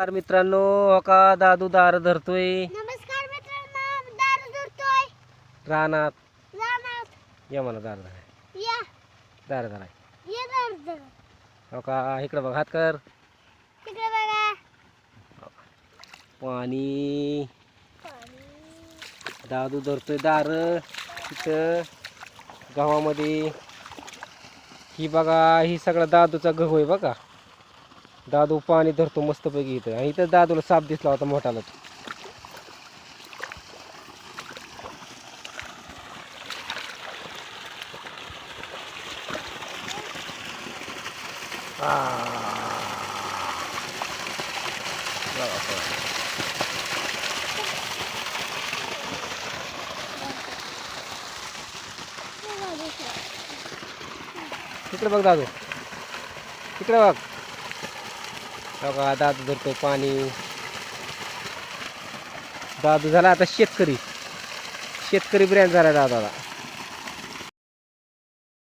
तर मित्रांनो का दादू दार धरतोय. नमस्कार मित्रांनो दारू धरतोय. रानात. रानात. या मला दार धराय. या. दार धराय. ये दारू धर. हो का इकडं बघ हात कर. तिकडे बघा. पाणी. दादू धरतोय दार. तिथं गावामध्ये. ही बघा ही सगळा दादूचा गहू आहे बघा. दादू पाणी धरतो मस्तपैकी इथं. आणि इथं दादूला साप दिसला होता मोठाला. तिकडे बघ दादू. तिकडे बघ. बघा दादू धरतो पाणी. दादू झाला आता शेतकरी. शेतकरी ब्रँड झाला दादाला.